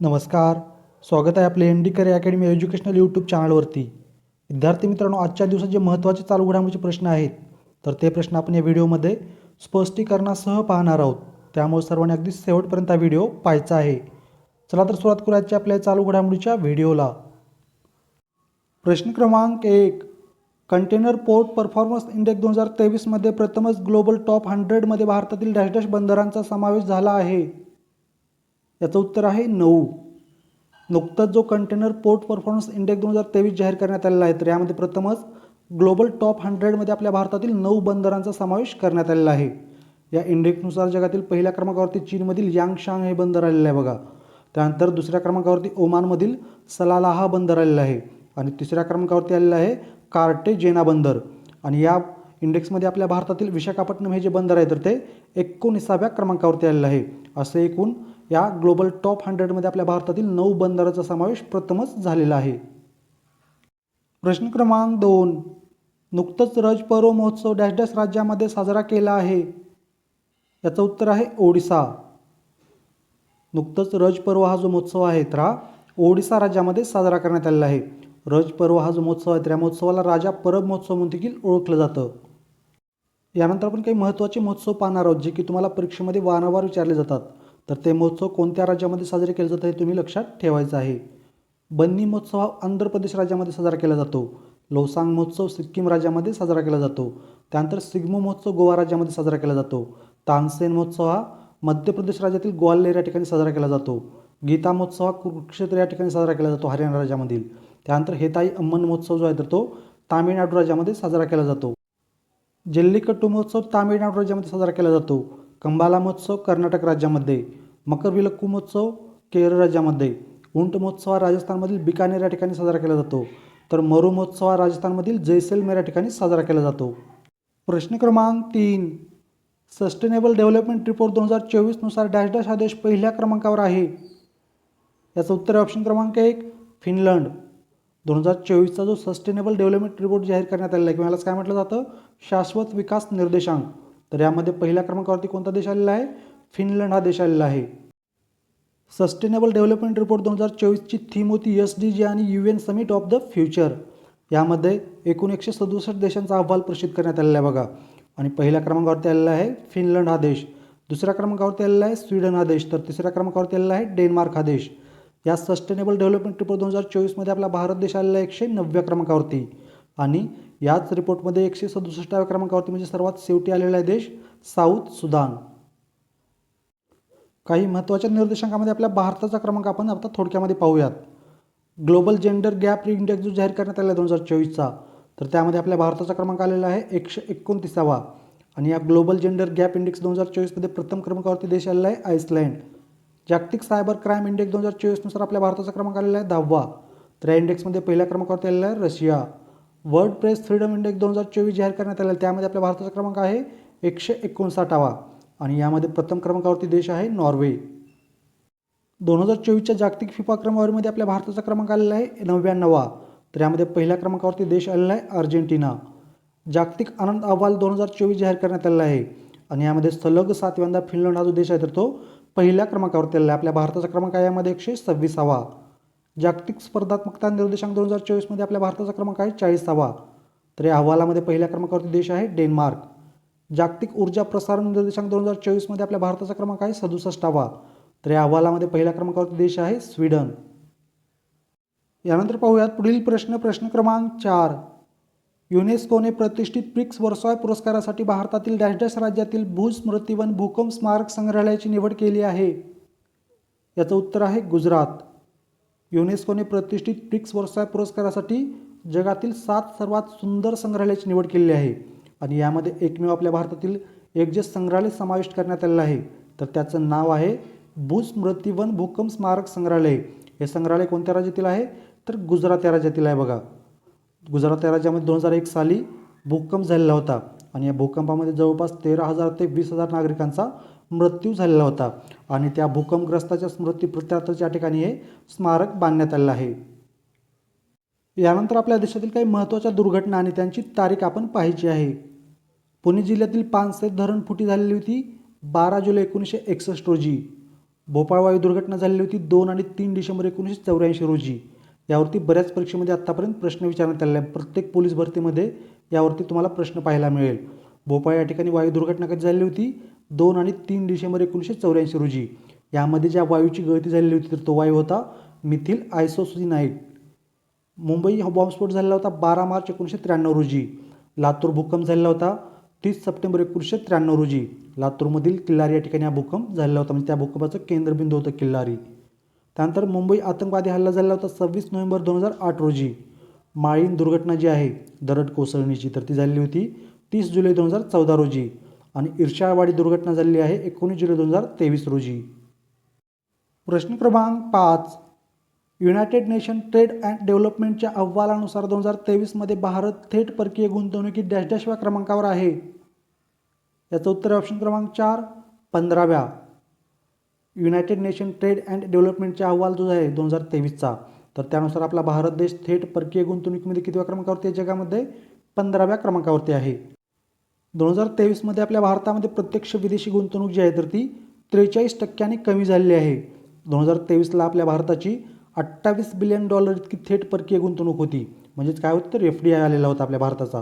नमस्कार. स्वागत आहे आपले N D academy educational YouTube चॅनलवरती. विद्यार्थी मित्रांनो आजच्या दिवसात जे महत्त्वाचे चालू घडामोडीचे प्रश्न आहेत तर ते प्रश्न आपण या व्हिडिओमध्ये स्पष्टीकरणासह पाहणार आहोत. त्यामुळे सर्वांनी अगदी शेवटपर्यंत हा व्हिडिओ पाहायचा आहे. चला तर सुरुवात करूया आपल्या चालू घडामोडीच्या व्हिडिओला. प्रश्न क्रमांक एक कंटेनर पोर्ट परफॉर्मन्स इंडेक्स दोन हजार तेवीसमध्ये प्रथमच ग्लोबल टॉप हंड्रेडमध्ये भारतातील डॅश डॅश बंदरांचा समावेश झाला आहे. याचं उत्तर आहे नऊ. नुकताच जो कंटेनर पोर्ट परफॉर्मन्स इंडेक्स दोन हजार तेवीस जाहीर करण्यात आलेला आहे तर यामध्ये प्रथमच ग्लोबल टॉप हंड्रेडमध्ये आपल्या भारतातील नऊ बंदरांचा समावेश करण्यात आलेला आहे. या इंडेक्सनुसार जगातील पहिल्या क्रमांकावरती चीनमधील यांगशांग हे बंदर आलेलं आहे बघा. त्यानंतर दुसऱ्या क्रमांकावरती ओमानमधील सलालाहा बंदर आलेलं आहे. आणि तिसऱ्या क्रमांकावरती आलेलं आहे कार्टे जेना बंदर. आणि या इंडेक्समध्ये आपल्या भारतातील विशाखापट्टणम हे जे बंदर आहे तर ते एकोणीसाव्या क्रमांकावरती आलेलं आहे. असं एकूण या ग्लोबल टॉप हंड्रेडमध्ये आपल्या भारतातील नऊ बंदराचा समावेश प्रथमच झालेला आहे. प्रश्न क्रमांक दोन. नुकतंच रज पर्व महोत्सव डॅश डॅश राज्यामध्ये साजरा केला आहे. याचं उत्तर आहे ओडिसा. नुकतंच रज पर्व हा जो महोत्सव आहे तर हा ओडिसा राज्यामध्ये साजरा करण्यात आलेला आहे. रज पर्व हा जो महोत्सव आहे त्या महोत्सवाला राजा परब महोत्सव म्हणून देखील ओळखलं जातं. यानंतर आपण काही महत्त्वाचे महोत्सव पाहणार आहोत जे की तुम्हाला परीक्षेमध्ये वारंवार विचारले जातात. तर ते महोत्सव कोणत्या राज्यामध्ये साजरे केले जातात हे तुम्ही लक्षात ठेवायचं आहे. बन्नी महोत्सव हा आंध्र प्रदेश राज्यामध्ये साजरा केला जातो. लोसांग महोत्सव सिक्कीम राज्यामध्ये साजरा केला जातो. त्यानंतर सिग्मो महोत्सव गोवा राज्यामध्ये साजरा केला जातो. तानसेन महोत्सव हा मध्य प्रदेश राज्यातील ग्वाल्हेर या ठिकाणी साजरा केला जातो. गीता महोत्सव हा कुरुक्षेत्र या ठिकाणी साजरा केला जातो हरियाणा राज्यामधील. त्यानंतर हेताई अम्मन महोत्सव जो आहे तर तो तामिळनाडू राज्यामध्ये साजरा केला जातो. जल्लीकट्टू महोत्सव तामिळनाडू राज्यामध्ये साजरा केला जातो. कंबाला महोत्सव कर्नाटक राज्यामध्ये. मकरविलक्कू महोत्सव केरळ राज्यामध्ये. उंट महोत्सव हा राजस्थानमधील बिकानेर या ठिकाणी साजरा केला जातो. तर मरू महोत्सव हा राजस्थानमधील जैसलमेर या ठिकाणी साजरा केला जातो. प्रश्न क्रमांक तीन. सस्टेनेबल डेव्हलपमेंट रिपोर्ट दोन हजार चोवीसनुसार डॅश डॅश हा देश पहिल्या क्रमांकावर आहे. याचं उत्तर ऑप्शन क्रमांक एक फिनलंड. दोन हजार चोवीसचा जो सस्टेनेबल डेव्हलपमेंट रिपोर्ट जाहीर करण्यात आलेला आहे किंवा यालाच काय म्हटलं जातं? शाश्वत विकास निर्देशांक. तर यामध्ये पहिल्या क्रमांकावरती कोणता देश आलेला आहे? फिनलंड हा देश आलेला आहे. सस्टेनेबल डेव्हलपमेंट रिपोर्ट दोन हजार चोवीसची थीम होती एस डी जी आणि U N summit of the future यामध्ये एकूण एकशे सदुसष्ट देशांचा अहवाल प्रसिद्ध करण्यात आलेला आहे बघा. आणि पहिल्या क्रमांकावरती आलेला आहे फिनलंड हा देश. दुसऱ्या क्रमांकावरती आलेला आहे स्वीडन हा देश. तर तिसऱ्या क्रमांकावरती आलेला आहे डेन्मार्क हा देश. या सस्टेनेबल डेव्हलपमेंट रिपोर्ट दोन हजार चोवीसमध्ये आपला भारत देश आलेला एकशे नवव्या क्रमांकावरती. आणि याच रिपोर्टमध्ये एकशे सदुसष्टाव्या क्रमांकावरती म्हणजे सर्वात शेवटी आलेला आहे देश साऊथ सुदान. काही महत्त्वाच्या निर्देशांकामध्ये आपल्या भारताचा क्रमांक आपण आता थोडक्यामध्ये पाहूयात. ग्लोबल जेंडर गॅप इंडेक्स जो जाहीर करण्यात आला आहे दोन हजार चोवीसचा तर त्यामध्ये आपल्या भारताचा क्रमांक आलेला आहे एकशे एकोणतीसावा. आणि या ग्लोबल जेंडर गॅप इंडेक्स दोन हजार चोवीसमध्ये प्रथम क्रमांकावरती देश आलेला आहे आईसलँड जागतिक सायबर क्राईम इंडेक्स दोन हजार चोवीसनुसार आपल्या भारताचा क्रमांक आलेला आहे दहावा. तर या इंडेक्समध्ये पहिल्या क्रमांकावरती आलेला आहे Russia. World press freedom index दोन हजार चोवीस जाहीर करण्यात आलेला आहे. त्यामध्ये आपल्या भारताचा क्रमांक आहे एकशे एकोणसाठावा. आणि यामध्ये प्रथम क्रमांकावरती देश आहे नॉर्वे. दोन हजार चोवीसच्या जागतिक फिफा क्रमवारीमध्ये आपल्या भारताचा क्रमांक आलेला आहे नव्याण्णवा. तर यामध्ये पहिल्या क्रमांकावरती देश आलेला आहे अर्जेंटिना. जागतिक आनंद अहवाल दोन हजार चोवीस जाहीर करण्यात आलेला आहे. आणि यामध्ये सलग सातव्यांदा फिनलंड हा जो देश आहे तर तो पहिल्या क्रमांकावरती आलेला आहे आपल्या भारताचा क्रमांक आहे. यामध्ये एकशे सव्वीसावा. जागतिक स्पर्धात्मकता निर्देशांक दोन हजार चोवीसमध्ये आपल्या भारताचा क्रमांक आहे चाळीसावा. तर या अहवालामध्ये पहिल्या क्रमांकावरती देश आहे डेन्मार्क. जागतिक ऊर्जा प्रसारण निर्देशांक दोन हजार चोवीसमध्ये आपल्या भारताचा क्रमांक आहे सदुसष्टावा. तर या अहवालामध्ये पहिल्या क्रमांकावरती देश आहे स्वीडन. यानंतर पाहूयात पुढील प्रश्न. प्रश्न क्रमांक चार. युनेस्कोने प्रतिष्ठित प्रिक्स वर्सॉय पुरस्कारासाठी भारतातील डॅश डॅश राज्यातील भूस्मृतिवन भूकंप स्मारक संग्रहालयाची निवड केली आहे. याचं उत्तर आहे गुजरात. युनेस्कोने प्रतिष्ठित प्रिक्स वर्सॉय पुरस्कारासाठी जगातील सात सर्वात सुंदर संग्रहालयाची निवड केलेली आहे आणि यामध्ये एकमेव आपल्या भारतातील एक जे संग्रहालय समाविष्ट करण्यात आलेलं आहे. तर त्याचं नाव आहे भूस्मृतिवन भूकंप स्मारक संग्रहालय. हे संग्रहालय कोणत्या राज्यातील आहे? तर गुजरात या राज्यातील आहे बघा. गुजरात या राज्यामध्ये दोन हजार एक साली भूकंप झालेला होता. आणि या भूकंपामध्ये जवळपास तेरा हजार ते वीस हजार नागरिकांचा मृत्यू झालेला होता. आणि त्या भूकंपग्रस्ताच्या स्मृती प्रत्यार्थाच्या ठिकाणी हे स्मारक बांधण्यात आलेलं आहे. यानंतर आपल्या देशातील काही महत्त्वाच्या दुर्घटना आणि त्यांची तारीख आपण पाहायची आहे. पुणे जिल्ह्यातील पानसे धरण फुटी झालेली होती बारा जुलै एकोणीसशे एकसष्ट रोजी. भोपाळ वायू दुर्घटना झालेली होती दोन आणि तीन डिसेंबर एकोणीसशे चौऱ्याऐंशी रोजी. यावरती बऱ्याच परीक्षेमध्ये आत्तापर्यंत प्रश्न विचारण्यात आलेले आहे प्रत्येक पोलीस भरतीमध्ये यावरती तुम्हाला प्रश्न पाहायला मिळेल. भोपाळ या ठिकाणी वायू दुर्घटना कधी झालेली होती? दोन आणि तीन डिसेंबर एकोणीसशे चौऱ्याऐंशी रोजी. यामध्ये ज्या वायूची गळती झालेली होती तर तो वायू होता मिथिल आयसोसिनाईट मुंबई हा बॉम्बस्फोट झालेला होता बारा मार्च एकोणीसशे त्र्याण्णव रोजी. लातूर भूकंप झालेला होता तीस सप्टेंबर एकोणीसशे त्र्याण्णव रोजी. लातूरमधील किल्लारी या ठिकाणी हा भूकंप झालेला होता. म्हणजे त्या भूकंपाचं केंद्रबिंदू होतं किल्लारी. त्यानंतर मुंबई आतंकवादी हल्ला झालेला होता सव्वीस नोव्हेंबर दोन हजार आठ रोजी. माळीण दुर्घटना जी आहे दरड कोसळणीची तर ती झालेली होती तीस जुलै दोन हजार चौदा रोजी. आणि इर्षाळवाडी दुर्घटना झालेली आहे एकोणीस जुलै दोन हजार तेवीस रोजी. प्रश्न क्रमांक पाच युनायटेड नेशन ट्रेड अँड डेव्हलपमेंटच्या अहवालानुसार दोन हजार तेवीसमध्ये भारत थेट परकीय गुंतवणुकीत डॅश डॅशव्या क्रमांकावर आहे. याचं उत्तर ऑप्शन क्रमांक चार पंधराव्या. युनायटेड नेशन ट्रेड अँड डेव्हलपमेंटचा अहवाल जो आहे दोन हजार तेवीसचा तर त्यानुसार आपला भारत देश थेट परकीय गुंतवणुकीमध्ये कितव्या क्रमांकावरती आहे? जगामध्ये पंधराव्या क्रमांकावरती आहे. दोन हजार तेवीसमध्ये आपल्या भारतामध्ये प्रत्यक्ष विदेशी गुंतवणूक जी आहे तर ती त्रेचाळीस टक्क्यांनी कमी झालेली आहे. दोन हजार तेवीसला आपल्या भारताची अठ्ठावीस बिलियन डॉलर इतकी थेट परकीय गुंतवणूक होती. म्हणजेच काय होतं तर एफ डी आय आलेला होता आपल्या भारताचा.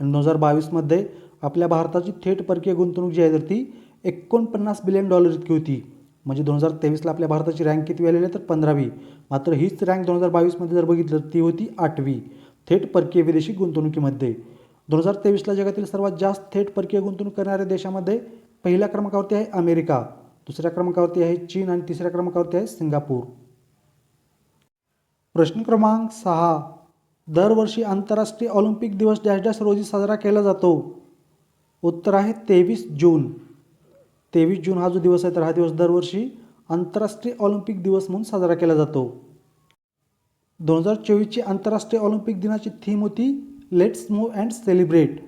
आणि दोन हजार बावीसमध्ये आपल्या भारताची थेट परकीय गुंतवणूक जी आहे तर ती एकोणपन्नास बिलियन डॉलर इतकी होती. म्हणजे दोन हजार तेवीसला आपल्या भारताची रँक किती आलेली आहे तर पंधरावी. मात्र हीच रँक दोन हजार बावीसमध्ये जर बघितलं तर ती होती आठवी. थेट परकीय विदेशी गुंतवणुकीमध्ये. दोन हजार तेवीसला जगातील सर्वात जास्त थेट परकीय गुंतवणूक करणाऱ्या देशामध्ये पहिल्या क्रमांकावरती आहे अमेरिका. दुसऱ्या क्रमांकावरती आहे चीन आणि तिसऱ्या क्रमांकावरती आहे सिंगापूर. प्रश्न क्रमांक सहा. दरवर्षी आंतरराष्ट्रीय ऑलिम्पिक दिवस डॅश डॅश रोजी साजरा केला जातो. उत्तर आहे तेवीस जून. तेवीस जून हा जो दिवस आहे तर हा दिवस दरवर्षी आंतरराष्ट्रीय ऑलिम्पिक दिवस म्हणून साजरा केला जातो. दोन हजार चोवीसची आंतरराष्ट्रीय ऑलिम्पिक दिनाची थीम होती लेट्स मूव्ह अँड सेलिब्रेट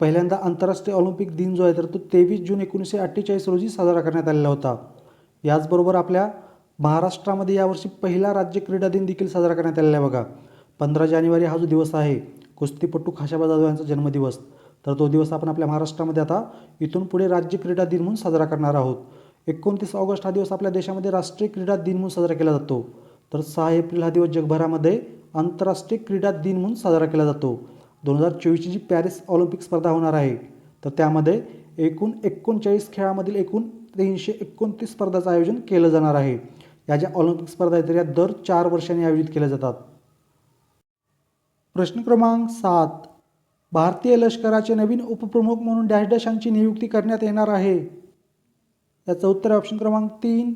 पहिल्यांदा आंतरराष्ट्रीय ऑलिम्पिक दिन जो आहे तर तो तेवीस जून एकोणीसशे अठ्ठेचाळीस रोजी साजरा करण्यात आलेला होता. याचबरोबर आपल्या महाराष्ट्रामध्ये यावर्षी पहिला राज्य क्रीडा दिन देखील साजरा करण्यात आलेला आहे बघा. पंधरा जानेवारी हा जो दिवस आहे कुस्तीपटू खाशाबा जाधव यांचा जन्मदिवस. तर तो दिवस आपण आपल्या महाराष्ट्रामध्ये आता इथून पुढे राज्य क्रीडा दिन म्हणून साजरा करणार आहोत. एकोणतीस ऑगस्ट हा दिवस आपल्या देशामध्ये राष्ट्रीय क्रीडा दिन म्हणून साजरा केला जातो. तर सहा एप्रिल हा दिवस जगभरामध्ये आंतरराष्ट्रीय क्रीडा दिन म्हणून साजरा केला जातो. दोन हजार चोवीसची जी पॅरिस ऑलिम्पिक स्पर्धा होणार आहे तर त्यामध्ये एकूण एकोणचाळीस खेळामधील एकूण तीनशे एकोणतीस स्पर्धाचं आयोजन केलं जाणार आहे. या ज्या ऑलिम्पिक स्पर्धा आहेत तर या दर चार वर्षांनी आयोजित केल्या जातात. प्रश्न क्रमांक सात. भारतीय लष्कराचे नवीन उपप्रमुख म्हणून डॅश नियुक्ती करण्यात येणार आहे. याचं उत्तर ऑप्शन क्रमांक तीन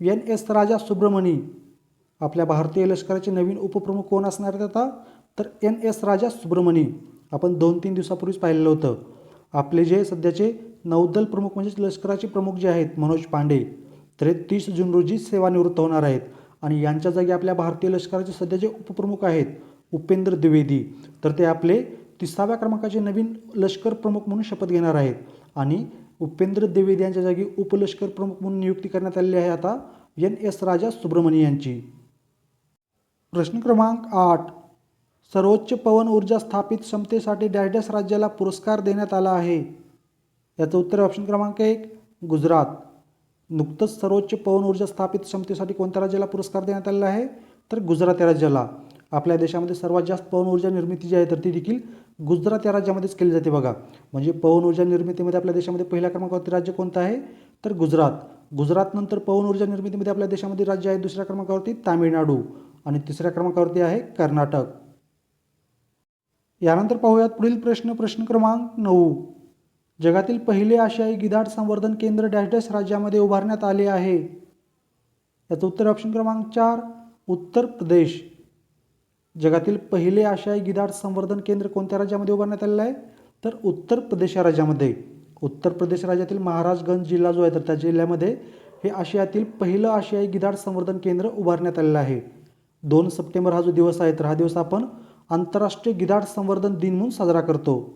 एन एस राजा सुब्रमणी. आपल्या भारतीय लष्कराचे नवीन उपप्रमुख कोण असणार आहेत आता? तर एन एस राजा सुब्रमणी. आपण दोन तीन दिवसापूर्वीच पाहिलेलं होतं. आपले जे सध्याचे नौदल प्रमुख म्हणजेच लष्कराचे प्रमुख जे आहेत मनोज पांडे तर हे तीस जून रोजी सेवानिवृत्त होणार आहेत. आणि यांच्या जागी आपल्या भारतीय लष्कराचे सध्याचे उपप्रमुख आहेत उपेंद्र द्विवेदी. तर ते आपले तिसाव्या क्रमांकाचे नवीन लष्कर प्रमुख म्हणून शपथ घेणार आहेत. आणि उपेंद्र द्विवेदी यांच्या जागी उपलष्कर प्रमुख म्हणून नियुक्ती करण्यात आलेली आहे आता एन एस राजा सुब्रमणी यांची. प्रश्न क्रमांक आठ. सर्वोच्च पवन ऊर्जा स्थापित क्षमतेसाठी डॅश राज्याला पुरस्कार देण्यात आला आहे. याचं उत्तर ऑप्शन क्रमांक एक गुजरात. नुकतंच सर्वोच्च पवन ऊर्जा स्थापित क्षमतेसाठी कोणत्या राज्याला पुरस्कार देण्यात आलेला आहे? तर गुजरात या राज्याला. आपल्या देशामध्ये सर्वात जास्त पवन ऊर्जा निर्मिती जी आहे तर ती देखील गुजरात या राज्यामध्येच केली जाते बघा. म्हणजे पवन ऊर्जा निर्मितीमध्ये आपल्या देशामध्ये पहिल्या क्रमांकावरती राज्य कोणतं आहे? तर गुजरात. गुजरातनंतर पवन ऊर्जा निर्मितीमध्ये आपल्या देशामध्ये राज्य आहे दुसऱ्या क्रमांकावरती तामिळनाडू आणि तिसऱ्या क्रमांकावरती आहे कर्नाटक. यानंतर पाहूयात पुढील प्रश्न प्रश्न क्रमांक नऊ. जगातील पहिले आशियाई गिधाड संवर्धन केंद्र डॅश डॅश राज्यामध्ये उभारण्यात आले आहे. याचं उत्तर ऑप्शन क्रमांक चार उत्तर प्रदेश. जगातील पहिले आशियाई गिधाड संवर्धन केंद्र कोणत्या राज्यामध्ये उभारण्यात आलेलं आहे? तर उत्तर प्रदेश या राज्यामध्ये. उत्तर प्रदेश राज्यातील महाराजगंज जिल्हा जो आहे तर त्या जिल्ह्यामध्ये हे आशियातील पहिलं आशियाई गिधाड संवर्धन केंद्र उभारण्यात आलेलं आहे. दोन सप्टेंबर हा जो दिवस आहे तर हा दिवस आपण आंतरराष्ट्रीय गिधाड संवर्धन दिन म्हणून साजरा करतो.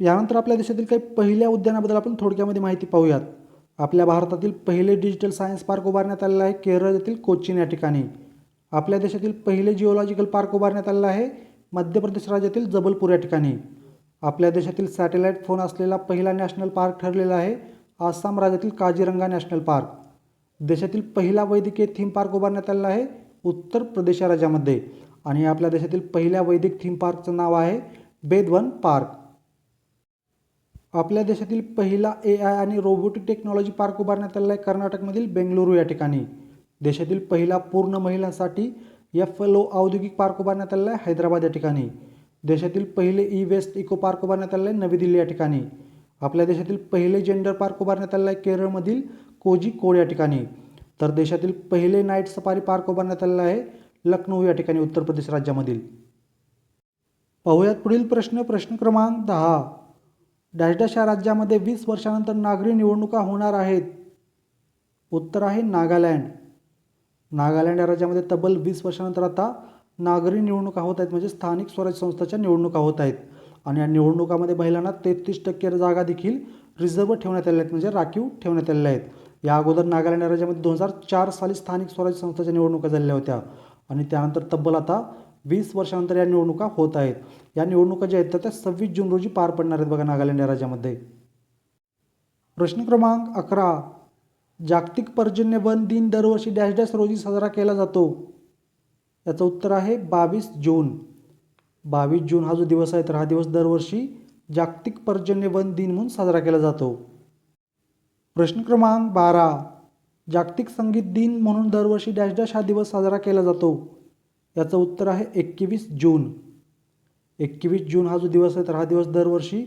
यानंतर आपल्या देशातील काही पहिल्या उद्यानाबद्दल आपण थोडक्यामध्ये माहिती पाहूयात. आपल्या भारतातील पहिले डिजिटल सायन्स पार्क उभारण्यात आलेलं आहे केरळ येथील कोचीन या ठिकाणी. आपल्या देशातील पहिले जिओलॉजिकल पार्क उभारण्यात आलेलं आहे. मध्य प्रदेश राज्यातील जबलपूर या ठिकाणी. आपल्या देशातील सॅटेलाईट फोन असलेला पहिला नॅशनल पार्क ठरलेला आहे. आसाम राज्यातील काजीरंगा नॅशनल पार्क देशातील पहिला वैद्यकीय थीम पार्क उभारण्यात आलेला आहे. उत्तर प्रदेश या राज्यामध्ये. आणि आपल्या देशातील पहिल्या वैदिक थीम पार्कचं नाव आहे बेदवन पार्क. आपल्या देशातील पहिला ए आय आणि रोबोटिक टेक्नॉलॉजी पार्क उभारण्यात आलेला आहे कर्नाटकमधील बेंगलुरू या ठिकाणी. देशातील पहिला पूर्ण महिलांसाठी एफ एल ओ औद्योगिक पार्क उभारण्यात आलेला आहे हैदराबाद या ठिकाणी. देशातील पहिले ई वेस्ट इको पार्क उभारण्यात आलेलं आहे नवी दिल्ली या ठिकाणी. आपल्या देशातील पहिले जेंडर पार्क उभारण्यात आलेलं आहे केरळमधील कोझिकोड या ठिकाणी. तर देशातील पहिले नाईट सफारी पार्क उभारण्यात आलेलं आहे लखनौ या ठिकाणी उत्तर प्रदेश राज्यामधील. पाहुयात पुढील प्रश्न प्रश्न क्रमांक दहा. डॅश डॅश या राज्यामध्ये वीस वर्षानंतर नागरी निवडणुका होणार आहेत. उत्तर आहे नागालँड. नागालँड या राज्यामध्ये तब्बल वीस वर्षानंतर आता नागरी निवडणुका होत आहेत म्हणजे स्थानिक स्वराज्य संस्थाच्या निवडणुका होत आहेत. आणि या निवडणुकामध्ये महिलांना तेहतीस टक्के जागा देखील रिझर्व ठेवण्यात आलेल्या आहेत म्हणजे राखीव ठेवण्यात आलेल्या आहेत. या अगोदर नागालँड या राज्यामध्ये दोन हजार चार साली स्थानिक स्वराज्य संस्थाच्या निवडणुका झालेल्या होत्या. आणि त्यानंतर तब्बल आता वीस वर्षानंतर या निवडणुका होत आहेत. या निवडणुका ज्या आहेत तर त्या सव्वीस जून रोजी पार पडणार आहेत बघा नागालँड या राज्यामध्ये. प्रश्न क्रमांक अकरा जागतिक पर्जन्य वन दिन दरवर्षी डॅश डॅश रोजी साजरा केला जातो. याचं उत्तर आहे बावीस जून. बावीस जून हा जो दिवस आहे तर हा दिवस दरवर्षी जागतिक पर्जन्य वन दिन म्हणून साजरा केला जातो. प्रश्न क्रमांक बारा. जागतिक संगीत दिन म्हणून दरवर्षी डॅश डॅश हा दिवस साजरा केला जातो. याचं उत्तर आहे एकवीस जून. एकवीस जून हा जो दिवस आहे तर हा दिवस दरवर्षी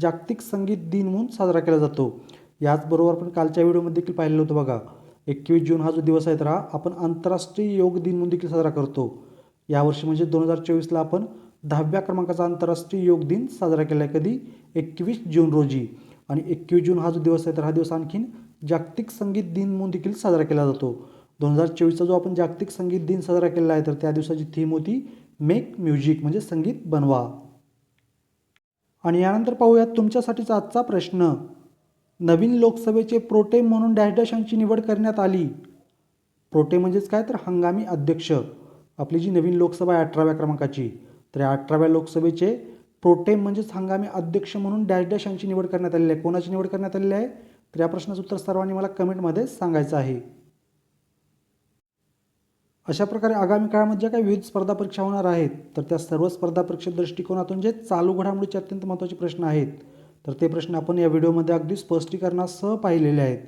जागतिक संगीत दिन म्हणून साजरा केला जातो. याचबरोबर आपण कालच्या व्हिडिओमध्ये देखील पाहिलेलं होतं बघा. एकवीस जून हा जो दिवस आहे तर हा आपण आंतरराष्ट्रीय योग दिन म्हणून देखील साजरा करतो. यावर्षी म्हणजे दोन हजार चोवीसला आपण दहाव्या क्रमांकाचा आंतरराष्ट्रीय योग दिन साजरा केला आहे कधी? एकवीस जून रोजी. आणि एकवीस जून हा जो दिवस आहे तर हा दिवस आणखीन जागतिक संगीत दिन म्हणून देखील साजरा केला जातो. दोन हजार चोवीसचा जो आपण जागतिक संगीत दिन साजरा केला आहे तर त्या दिवसाची थीम होती मेक म्युझिक म्हणजे संगीत बनवा. आणि यानंतर पाहूयात तुमच्यासाठीचा आजचा प्रश्न. नवीन लोकसभेचे प्रोटेम म्हणून डॅश डॅश यांची निवड करण्यात आली. प्रोटेम म्हणजेच काय? तर हंगामी अध्यक्ष. आपली जी नवीन लोकसभा आहे अठराव्या क्रमांकाची. तर या अठराव्या लोकसभेचे प्रोटेम म्हणजेच हंगामी अध्यक्ष म्हणून डॅश डॅश यांची निवड करण्यात आलेली आहे. कोणाची निवड करण्यात आलेली आहे? तर या प्रश्नाचं उत्तर सर्वांनी मला कमेंटमध्ये सांगायचं आहे. अशा प्रकारे आगामी काळामध्ये ज्या काही विविध स्पर्धा परीक्षा होणार आहेत तर त्या सर्व स्पर्धा परीक्षेत दृष्टिकोनातून जे चालू घडामोडीचे अत्यंत महत्त्वाचे प्रश्न आहेत तर ते प्रश्न आपण या व्हिडिओमध्ये अगदी स्पष्टीकरणासह पाहिलेले आहेत.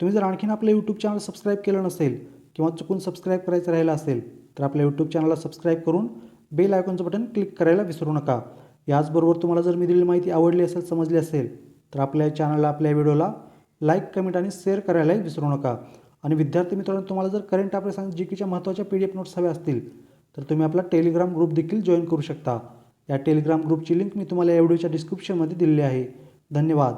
तुम्ही जर आणखीन आपलं यूट्यूब चॅनल सबस्क्राईब केलं नसेल किंवा चुकून सबस्क्राईब करायचं राहिलं असेल तर आपल्या यूट्यूब चॅनलला सबस्क्राईब करून बेल आयकॉनचं बटन क्लिक करायला विसरू नका. याचबरोबर तुम्हाला जर मी दिलेली माहिती आवडली असेल समजली असेल तर आपल्या चॅनलला आपल्या व्हिडिओला लाईक कमेंट आणि शेअर करायलाही विसरू नका. आणि विद्यार्थी मित्रांनो तुम्हाला जर करंट अफेअर्स आणि जी केच्या महत्त्वाच्या पी डी एफ नोट्स हव्या असतील तर तुम्ही आपला टेलिग्राम ग्रुप देखील जॉईन करू शकता. या टेलिग्राम ग्रुपची लिंक मी तुम्हाला या व्हिडिओच्या डिस्क्रिप्शनमध्ये दिलेली आहे. धन्यवाद.